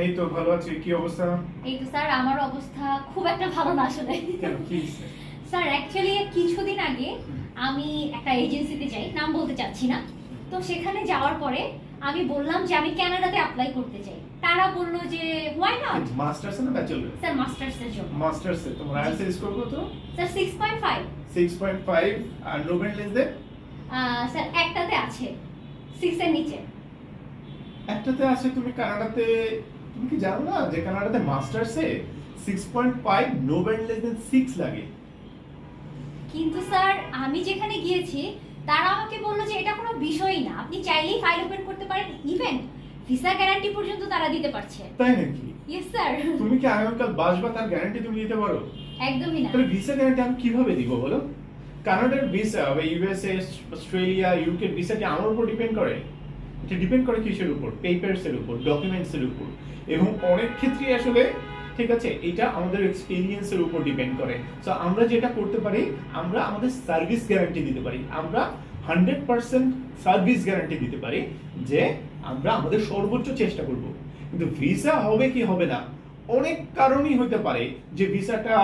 এই তো ভালো আছি কি অবস্থা? এই তো স্যার আমার অবস্থা খুব একটা ভালো না আসলে। কেন স্যার অ্যাকচুয়ালি কিছুদিন আগে আমি একটা এজেন্সিতে যাই নাম বলতে চাচ্ছি না। তো সেখানে যাওয়ার পরে আমি বললাম যে আমি কানাডাতে অ্যাপ্লাই করতে চাই। তারা বলল যে হোয়াই নট মাস্টার্স না ব্যাচেলর স্যার মাস্টার্সের জন্য। মাস্টার্স এ তোমার আইএলটিএস স্কোর কত? স্যার সিক্স পয়েন্ট ফাইভ 6.5 আর no band less than sir একটাতে আছে সিক্সের নিচে। একটাতে আছে তুমি কানাডাতে তুমি কি জানো না যে কানাডাতে মাস্টার্স এ 6.5 নো ব্যান্ড লেস দেন 6 লাগে? কিন্তু স্যার আমি যেখানে গিয়েছি তারা আমাকে বলল যে এটা কোনো বিষয়ই না। আপনি চাইলেই ফাইল ওপেন করতে পারেন ইভেন ভিসা গ্যারান্টি পর্যন্ত তারা দিতে পারছে। তাই নাকি? ইয়েস স্যার তুমি কি আগামীকাল বাসবা তার গ্যারান্টি তুমি দিতে পারো? একদমই না। তাহলে ভিসা গ্যারান্টি আমি কীভাবে দিব বলো? কানাডার ভিসা বা ইউএসএ অস্ট্রেলিয়া ইউকে ভিসা কি আমার উপর ডিপেন্ড করে? এটা ডিপেন্ড করে কিসের উপর? পেপারস এর উপর ডকুমেন্টস এর উপর। এবং অনেক ক্ষেত্রে আসলে, ঠিক আছে, এটা আমাদের এক্সপিরিয়েন্স এর উপর ডিপেন্ড করে। সো আমরা যেটা করতে পারি, আমরা আমাদের সার্ভিস গ্যারান্টি দিতে পারি। আমরা হান্ড্রেড পার্সেন্ট সার্ভিস গ্যারান্টি দিতে পারি যে আমরা আমাদের সর্বোচ্চ চেষ্টা করব। কিন্তু ভিসা হবে কি হবে না? অনেক কারণই হতে পারে যে ভিসাটা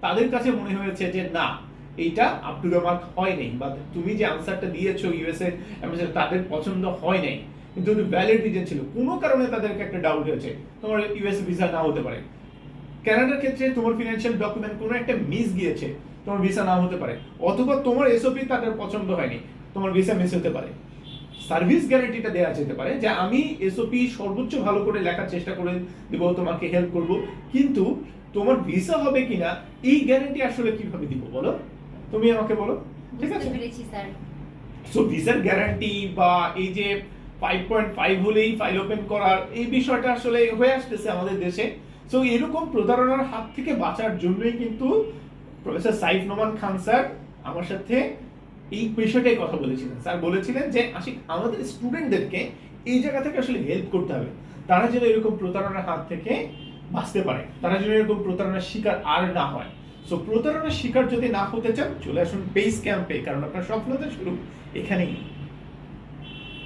তাদের কাছে মনে হয়েছে যে না এইটা আপ টু দ্য মার্ক হয় নাই, বা তুমি যে আনসারটা দিয়েছ ইউএসএ তাদের পছন্দ হয় নাই, কিন্তু ভ্যালিড রিজন ছিল। কোনো কারণে তাদেরকে একটা ডাউট হয়েছে, তোমার ইউএসএ ভিসা না হতে পারে। কানাডার ক্ষেত্রে তোমার ফিনান্সিয়াল ডকুমেন্ট কোনো একটা মিস গিয়েছে, তোমার ভিসা না হতে পারে। অথবা তোমার এসওপি তাদের পছন্দ হয়নি, তোমার ভিসা মিস হতে পারে। সার্ভিস গ্যারান্টিটা দেওয়া যেতে পারে যে আমি এসওপি সর্বোচ্চ ভালো করে লেখার চেষ্টা করে দেবো, তোমাকে হেল্প করব, কিন্তু তোমার ভিসা হবে কিনা, এই গ্যারান্টি আসলে কীভাবে দিব বলো? তুমি আমাকে বলো। ঠিক আছে? সো ভিসার গ্যারান্টি বা এই যে ফাইভ পয়েন্ট ফাইভ হলেই ফাইল ওপেন করার এই বিষয়টা আসলে হয়ে আসতেছে আমাদের দেশে। সো এরকম প্রতারণার হাত থেকে বাঁচার জন্যই কিন্তু প্রফেসর সাইফ নোমান খান স্যার আমার সাথে এই বিষয়টাই কথা বলেছিলেন। স্যার বলেছিলেন যে আশিক আমাদের স্টুডেন্টদেরকে এই জায়গা থেকে আসলে হেল্প করতে হবে। তারা যেন এরকম প্রতারণার হাত থেকে বাঁচতে পারে। তারা যেন এরকম প্রতারণার শিকার আর না হয়। সো প্রতারণার শিকার যদি না হতে চান, চলে আসুন বেস ক্যাম্পে কারণ আপনার সফলতা শুরু এখানেই।